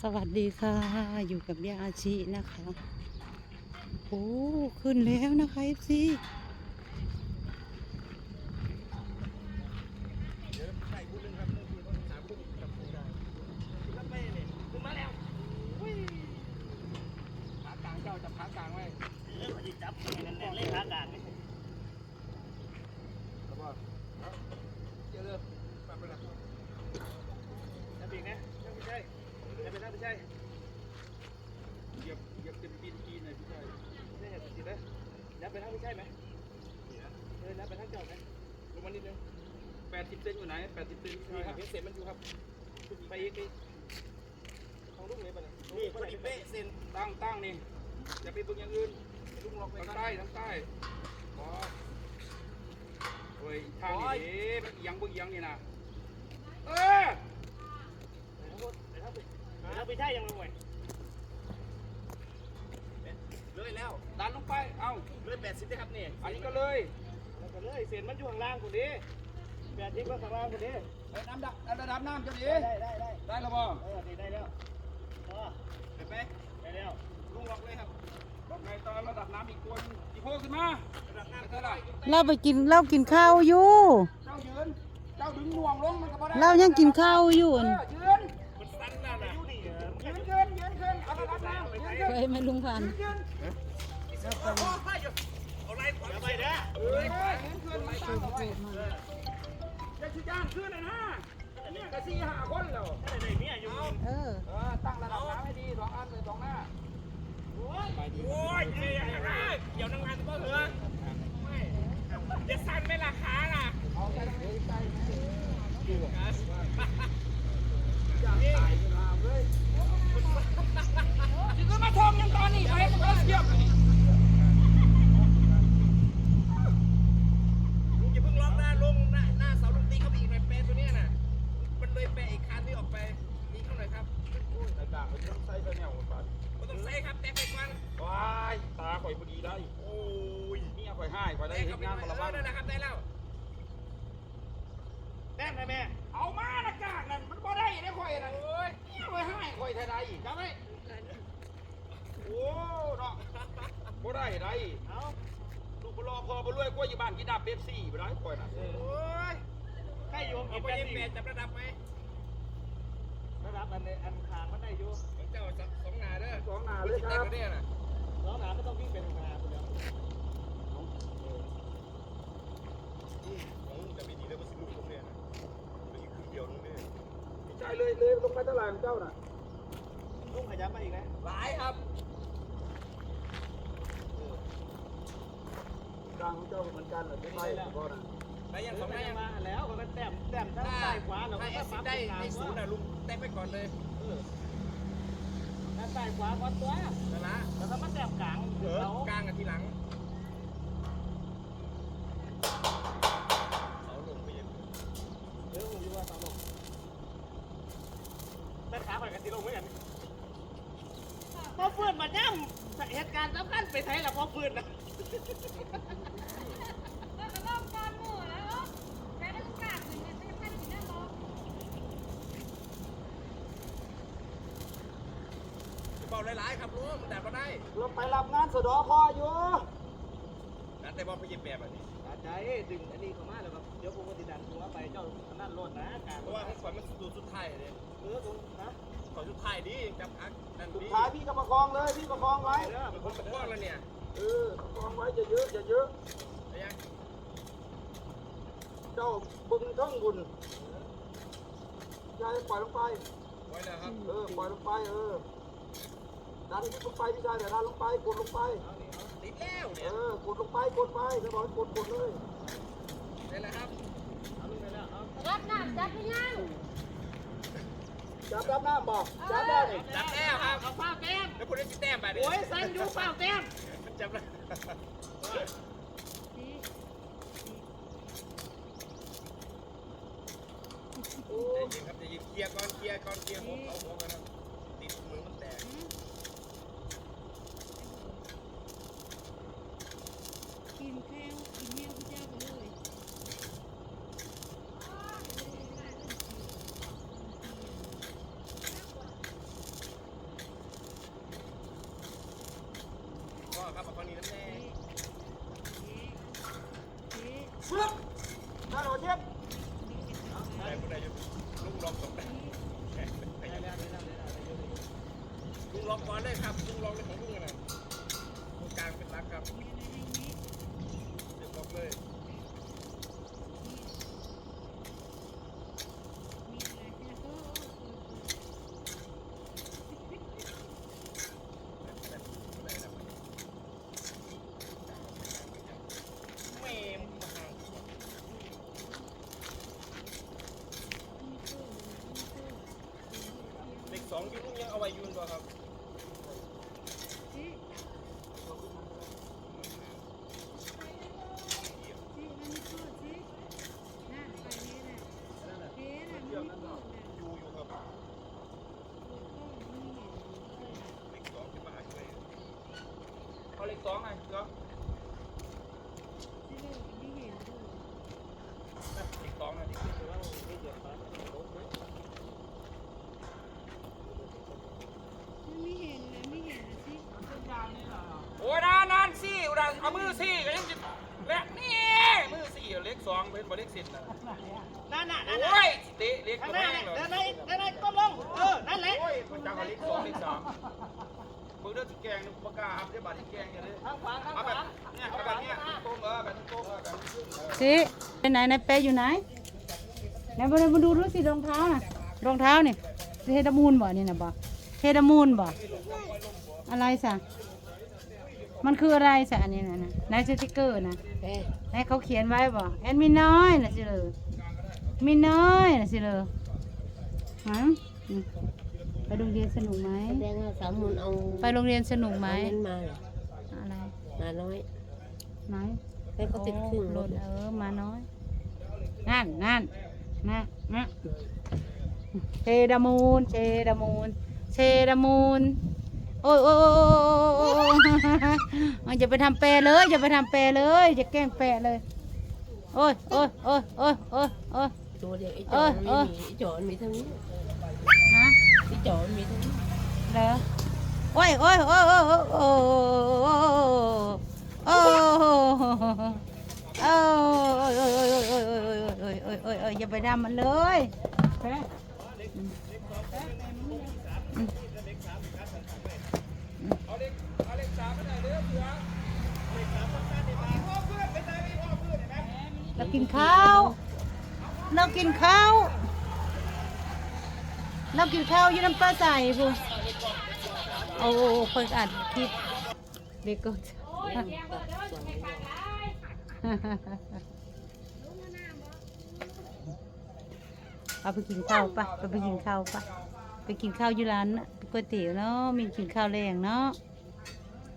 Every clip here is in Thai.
สวัสดีค่ะ อยู่กับยาอาชีนะคะ โอ้ ขึ้นแล้วนะคะเอฟซี เดี๋ยวใส่คู่หนึงครับคู่หนึงสามคู่จับคู่ได้แล้วไปเนี่ยขึ้นมาแล้วอุ้ยขากลางเจ้าจับขากลางไว้ เออมันจะจับแน่นๆเลยขากลางนี่ แล้วก็เอาเดี๋ยวเริ่มปรับไปละ จับอีกนะไม่ใช่จับไปนะไม่ใช่ เหยียบเหยียบเต็มปีนปีนเลยพี่ชาย ไม่ใช่ติดนะจับไปทางไม่ใช่ไหมเออจับไปทางเจ้าไหม ลงมานิดนึงแปดสิบเซนอยู่ไหนแปดสิบเซนนี่ครับเห็นเศษมันอยู่ครับ ไปอีกดิของลูกเลยปะเนี่ยนี่พอดีเป๊ะเซนตั้งตั้งนี่อย่าไปบึงอย่างอื่นลุงล็อกไปทางใต้ทางใต้ขอโอ้ยทางนี้ดิมันเอียงบึงเอียงนี่นะเออไปทางไปทางไปทางไม่ใช่ยังไม่ไหวเลยแล้วดันลงไป เอ้าเลยแปดสิบนะครับเนี่ยอันนี้ก็เลยแล้วก็เลยเศษมันอยู่ข้างล่างคนนี้ แปดทิพย์ก็ข้างล่างคนนี้เอ้ยน้ำดับระดับน้ำเจ้าดิได้ได้ได้ได้แล้วบ่เออนี่ได้แล้วอ๋อเห็นไหมได้แล้วลุงล็อกเลยครับล็อกไงตอนระดับน้ำอีกตัวหนึงอีกโพขึ้นมาระดับน้ำเท่าไหร่เราไปกินเรากินข้าวอยู่เจ้ายืนเจ้าดึงห่วงลงมันก็บ่ได้เรายังกินข้าวอยู่เออั่นอยืนมันสั้นแล้วนะยืนยืนยืนยืนเอาระดับน้ำยืนยืนเคยไหมลุงพันธุ์ยืนเอาไรขวาไปนเออยืนยืนมันตั้งเอา จะชิย่างขึ้นเลยนะเนี่ยก็สี่ห้าคนแล้วได้ไหนเนี่ยอยู่เออเออตั้งระดับน้ำให้ดีสองอันเลยสองหน้าโอ้ยเฮ้ยอะไรเดี๋ยวนั่งงานก็เหรอไม่จะสั่นไหมล่ะขาล่ะเอาใจตรงนี้ใจอยากตายขึ้นมาเลยจิก็มาทองยังตอนนี้ไปก็เทียบ ลุงอย่าเพิ่งล็อกหน้าลงหน้าหน้าเสาลุงตีเข้าไปอีกหน่อยแปรตัวเนี้ยน่ะ มัน เลยแปอีกคันที่ออกไปตีเข้าไหน่ครับไอ้ต่างมันต้องใส่ตัวแนวก่อนไม่ต้องใส่ครับแต่ไปก่อนว้ายตาข่อยพอดีได้โอ้ยนี่ข่อยห้ข่อยได้เห็นงานมาละบ้างนั่นนะครับได้แล้วแต้มไหมแม่เอามาละกากนั่นมันบ่ได้ได้ข่อยนั่นเอ้ยนี่ข่อยห้ข่อยเท่าใดจำไว้โอ้เนาะบ่ได้ได้เอาลูกบ่รอพอบ่รวยกว่าอยู่บ้านกินดาบเป๊ปซี่บ่ได้ข่อยน่ะโอ้ย ใกล้อยู่เอากินไปแปดยิงสิแปบดจับระดับไหมระดับอันอันขางมันได้อยู่ของเจ้าสองหน้าเด้อสองหน้าเลยครับเนี่ยน่ะล้อหนาไม่ต้องวิ่งเป็นขนาดเดียวจะมีดีแล้วบ่สิลูกผมเนี่ยนะมันอีกครึ่งเดียวนึงนี่ใช่เลยเลยลงไปเท่าไหร่ของเจ้าน่ะลุงขยับมาอีกนะหลายครับกลางของเจ้าเหมือนกันเหรอใช่ไหมพ่อน่ะ ไปยังสองได้มาแล้วมันแต้มแต้มทั้งซ้ายขวาเราก็ปั๊บได้ในศูนย์อะลุงแต้มไปก่อนเลยด้านซ้ายขวาก่อนตัวนั่นละแล้วก็มาแต้มกลางเออกลางกันทีหลังเสาลงไปยังเออผมอยู่ว่าเสาลงแม่ขาไปกันทีลงเหมือนกันพอฟื้นมาย่ำเหตุการณ์สำคัญไปไทยแล้วพอฟื้นนะ แล้วก็รอบก้อนหมูแล้วเนาะแม่ได้ทุกอย่างเหมือนกันจะพันถึงหน้าบอก เบาหลายๆครับลุงแต่ก็ได้เราไปรับงานสะดอคออยู่นั่นแต่บอลไปยิบแบบนี้อาจารย์ดึงอันนี้เข้ามาแล้วครับเดี๋ยวผมก็ติดดันหัวไปเจ้านั่นรถนะการเพราะว่าให้ขวัญมันดูสุดท้ายเลยเออดูนะขอสุดท้ายดีจับพักนั่นสุดดีท้ายพี่ก็ประคองเลยพี่ประคองไว้เด้อเป็นคนประคองแล้วเนี่ยเออประคองไว้อย่าเยอะอย่าเยอะไอ้ยังเจ้าบึงทั้งบุญยายปล่อยลงไปไว้แล้วครับเออปล่อยลงไปเออ ดันลงไปพี่ชายเดี๋ยวดันลงไปกดลงไปติดแล้วเอเนี่ยอกดลงไปกดไปเดี๋ยวบอกให้กดกดเลยได้แล้วครับเอาลงไปแล้วเอารับน้ำจับให้ยังจับรับน้ำบอกจับได้นี่จับแล้วครับเอาฟ้าแต้มแล้วคุณได้สิแต้มไปโอ้ยสันอยู่ฟ้าแต้มจับแล้วโอ้ใจเย็นครับใจเย็นเคลียร์ก่อนเคลียร์ก่อนเคลียร์หัวเขาหัวกันนะติดมือมันแตกกิ เชือกมาโหลเชือได้ผู้ใดลุงลองกได้ลุงลองก่อนได้ครับลุงลองเลยของลุงอะไรตรงกลางเป็นรักครับเดี๋ยวบอกเลย สิก็ยังจะและนี่มือสิเล็กสองเป็นบ่เล็กสิบนะนั่นน่ะนั่นโอ้ยเตะเล็กข้างตัวหน้าแม่น่ะเลยเดินไหนเดินไหนก้มลงเออนั่นแหละโอ้ยมันจังเอาเล็กสองเล็กสามมึงเด้อสิแกงนึกปากกาอัพได้บาดที่แกงอย่าเลยข้างขวาข้างเอาขแบบวาเนี่ยเอาแบบเนี้ยตรงเออแบบตรงเออแบบนี้สิไปไหนนายเปย์อยู่ไหนไหนมาดูมาดูดูสิรองเท้าน่ะรองเท้านี่เฮดามูนบ่นี่นะบ่เฮดามูนบ่อะไรสะ มันคืออะไรสะอันนี้นะนะนายสติกเกอร์นะนายเขาเขียนไว้บ่แอดมินน้อยน่ะสิเลยมินน้อยน่ะสิเลยฮะอืมไปโรงเรียนสนุกไหมแสดงว่าสามมูลเอาไปโรงเรียนสนุกไหมเอาเงินมาเหรออะไรมาน้อยไหนให้เขาติดครึ่งโหรล่ถนเออมาน้อยนั่นนั่นนั่นนั่นเชดามูนเชดามูนเชดามูน โอ้ยโอ้ยโอ้ยโอ้ยโอ้ยโอ้ยจะไปทำแปรเลยจะไปทำแปรเลยจะแกล้งแปรเลย โอ้ยโอ้ยโอ้ยโอ้ยโอ้ยโอ้ยตัวเดียวไอ้เอจอนไม่มีไอ้จอนมีเท่านี้ฮะไอ้จอนมีเท่านี้เหรอโอ้ยโอ้ยโอ้ยโอ้ยโอ้ยโอ้ยโอ้ยโอ้ยโอ้ยโอ้ยโอ้ยโอ้ยโอ้ยโอ้ยโอ้ยอย่าไปทำมันเลยแพ้ เอาเล็กเอาเล็กสามไปหนเด้อเสือเล็กสามสั้นนี่าพ่อเพื่อนไปไหนมีพ่อเพื่อนเห็นไหมเรากินข้าวเรากินข้าวเรากินข้าวยืนน้ำปลาใส่พูโอ้คนอัดคลิปเด็กก็เอาไปกินข้าวปะไปไปกินข้าวปะ ไปกินข้าวอยู่ร้านน่ะก๋วยเตี๋ยวเนาะมีกินข้าวแรงเนาะ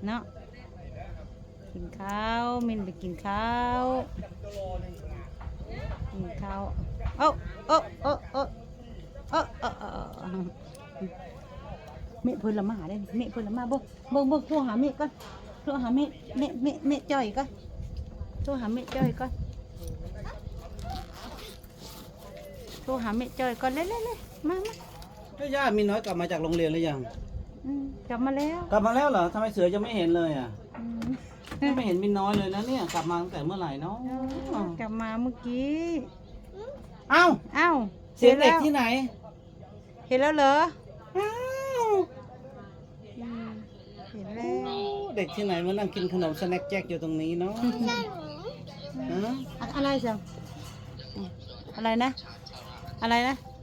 เนาะกินข้าวมินไปกินข้าวกินข้าวโอ้โอ้โอ้โอ้โอ้โอ้โอ้เมฆพลมาได้เมฆพลมาบ่บ่บ่โทรหาเมฆก่อนโทรหาเมฆเมฆเมฆเมฆจ้อยก่อนโทรหาเมฆจ้อยก่อนโทรหาแม่จอยก่อนเล่นๆๆมามา เอ้ยย่ามีน้อยกลับมาจากโรงเรียนหรือยัง อืมกลับมาแล้วกลับมาแล้วเหรอทำไมเสือยังไม่เห็นเลยอะ อืมไม่เห็นมีน้อยเลยนะเนี่ย กลับมาตั้งแต่เมื่อไหร่เนาะกลับมาเมื่อกี้เอ้าเอ้าเสียงเด็กห็นแล้วที่ไหน เห็นแล้วเหรออ้าวอืมเห็นแล้วโอ้เด็กที่ไหนมานั่งกินขนมสแน็คแจ็คอยู่ตรงนี้เนาะฮะอะอะไรจังอืมอะไรนะ อะไรนะอะ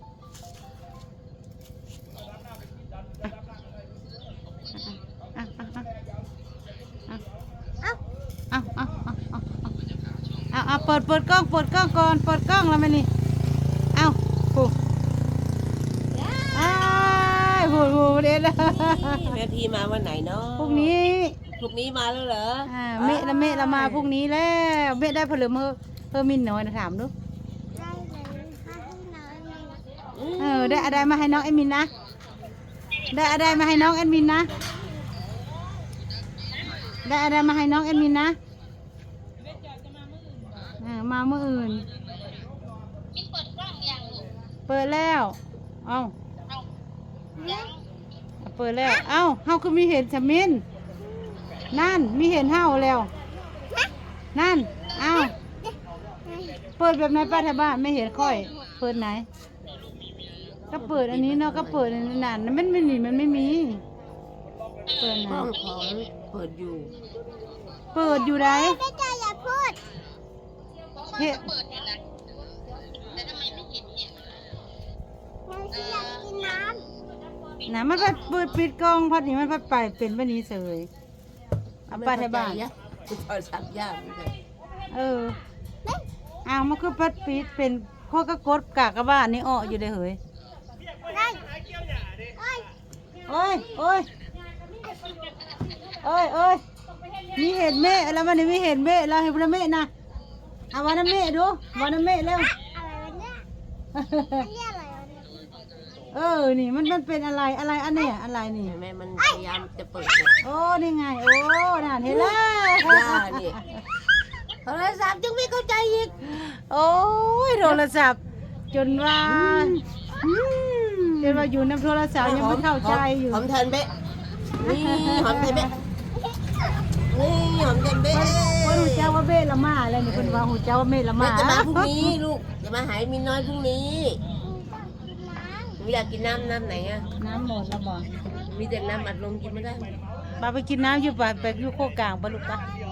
องเปิดกล้องก่อนเปิดกล้องแล้วไหมนี่เอ้าผูอ้ายผูผูเด็ดเลยแม่พี่มาวันไหนเนาะพรุ่งนี้พรุ่งนี้มาแล้วเหรออ่าเมะละเมะละมาพรุ่งนี้แล้วเมะได้ผลเมอเพิ่มมินน้อยนะถามดูเออได้อะไรมาให้น้องแอดมินนะได้อะไรมาให้น้องแอดมินนะได้อะไรมาให้น้องแอดมินนะ เออมาเมื่ออื่นเปิดแล้ว เอ้าเปิดแล้ว เอ้าเฮาคือมีเห็นสมินนั่น มีเห็นเฮาแล้ว นั่น เอ้า เปิดแบบไหนป้าแถวบ้านไม่เห็นค่อย เปิดไหน ก็เปิดอันนี้เนาะ ก็เปิดอันนั้นน่ะมันไม่มีมันไม่มี เปิดห้นะองของเปิดอยู่ เปิดอยู่ไหน ไม่ใจอย่าพูด เฮ็ดเราอยากกินน้น่ะมันพัดเปิดปิดกล้องพัดนี่มันพัดไปเป็นแบบนี้เสยเอาป้าที่บ้านจะถอดสับยากเหมือนกันเอออ้าวมันคือพัดปิดเป็นข้อกระกดกากระบ้านนี่อ้ออยู่ได้เหยำได้โอ้ยโอ้ยโอ้ยโอ้ยโอ้ยมีเห็ดเมฆแล้วมันนี่มีเห็ดเมฆเราเห็ดพระเมฆนะ เอาวันน้ำเมฆดูวันน้ำเมฆเร็ว อะไรวะเนี่ยอันนี้อะไรวะเนี่ยเออ นี่มันมันเป็นอะไรอะไรอันเนี้ยอะไรนี่ เห็นไหมมันพยายามจะเปิดเนี่ยโอ้นี่ไง โอ้น่นเห็นแล้วย่านี่โทรศัพท์จึงไม่เข้าใจอีกโอ้ยโทรศัพท์ จนว่าจนว่าอยู่ในโทรศัพท์ยังไม่เข้าใจอยู่หอมแทนเบ๊ะนี่หอมแทนเบ๊ะนี่หอมแทนเบ๊ะว่า หูเจ้าว่าเบ้ละมาแล้วนี่คนว่าหูเจ้าว่าเบ้ละแม่มาจะมาพรุ่งนี้ลูกจะมาหายมีน้อยพรุ่งนี้กินน้หนูอยากกินน้ำน้ำไหนอะน้ำหมดแล้วบอกมีแต่น้ำอัดลมกินไม่ได้ปาไปกินน้ำอยู่ป่ะไปอยู่โคกลางปะลูกปะำ